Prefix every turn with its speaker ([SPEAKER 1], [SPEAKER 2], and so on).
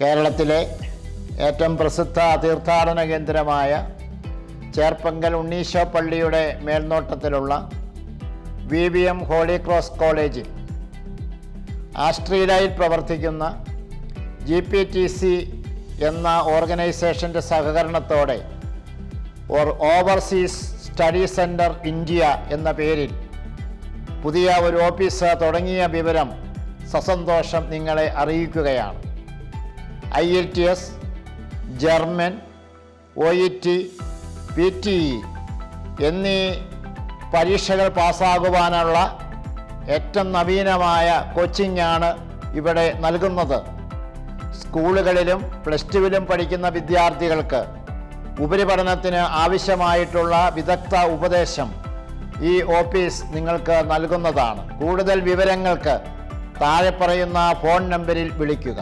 [SPEAKER 1] കേരളത്തിലെ ഏറ്റവും പ്രസിദ്ധ തീർത്ഥാടന കേന്ദ്രമായ ചേർപ്പങ്കൽ ഉണ്ണീശോ പള്ളിയുടെ മേൽനോട്ടത്തിലുള്ള V V M holy cross കോളേജിൽ ആസ്ട്രേലിയയിൽ പ്രവർത്തിക്കുന്ന ജി പി ടി സി എന്ന ഓർഗനൈസേഷന്റെ സഹകരണത്തോടെ or overseas study centre India എന്ന പേരിൽ പുതിയ ഒരു ഓഫീസ് തുടങ്ങിയ വിവരം സസന്തോഷം നിങ്ങളെ അറിയിക്കുകയാണ്. I L T S German O E T P T E എന്നീ പരീക്ഷകൾ പാസ്സാകുവാനുള്ള ഏറ്റവും നവീനമായ കോച്ചിങ് ആണ് ഇവിടെ നൽകുന്നത്. സ്കൂളുകളിലും പ്ലസ് ടുവിലും പഠിക്കുന്ന വിദ്യാർത്ഥികൾക്ക് ഉപരിപഠനത്തിന് ആവശ്യമായിട്ടുള്ള വിദഗ്ധ ഉപദേശം ഈ ഓഫീസ് നിങ്ങൾക്ക് നൽകുന്നതാണ്. കൂടുതൽ വിവരങ്ങൾക്ക് താഴെ പറയുന്ന ഫോൺ നമ്പറിൽ വിളിക്കുക.